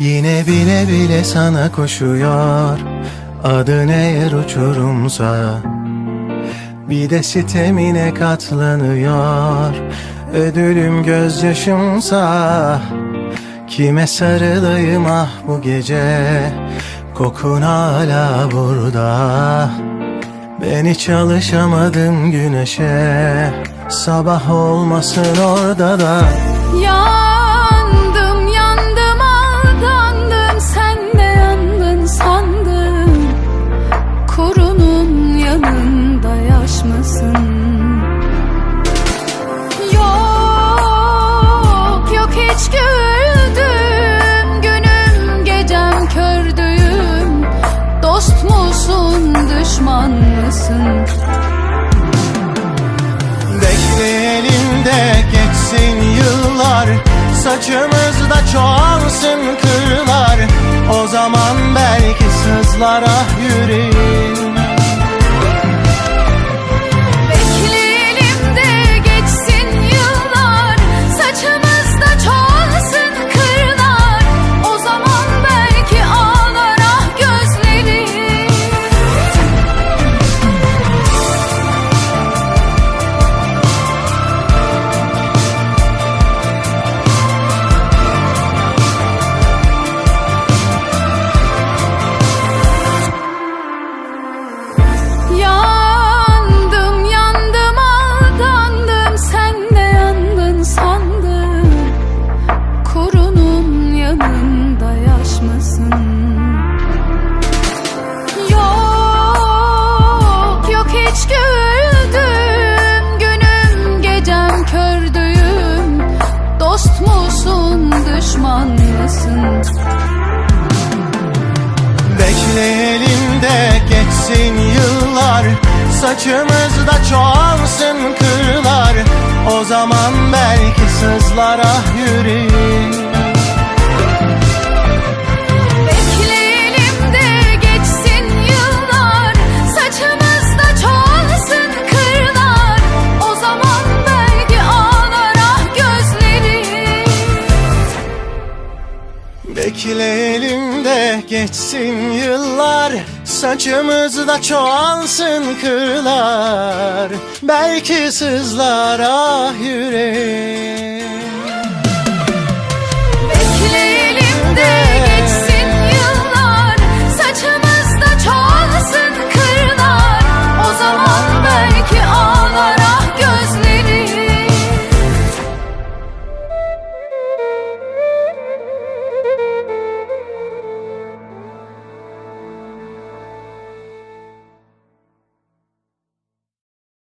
Yine bile bile sana koşuyor. Adın eğer uçurumsa? Bir de sitemine katlanıyor Ödülüm gözyaşımsa Kime sarılayım ah bu gece? Kokun hala burada. Ben hiç alışamadım güneşe. Sabah olmasın orada da. Yandım mısın? Bekleyelim de geçsin yıllar. Saçımızda çoğalsın kırlar. O zaman belki sızlar ah mısın? Bekleyelim de geçsin yıllar. Saçımızda çoğalsın kırlar. O zaman belki sızlar ah Bekleyelim de geçsin yıllar Saçımızda çoğalsın kırlar. Belki sızlar ah yüreğim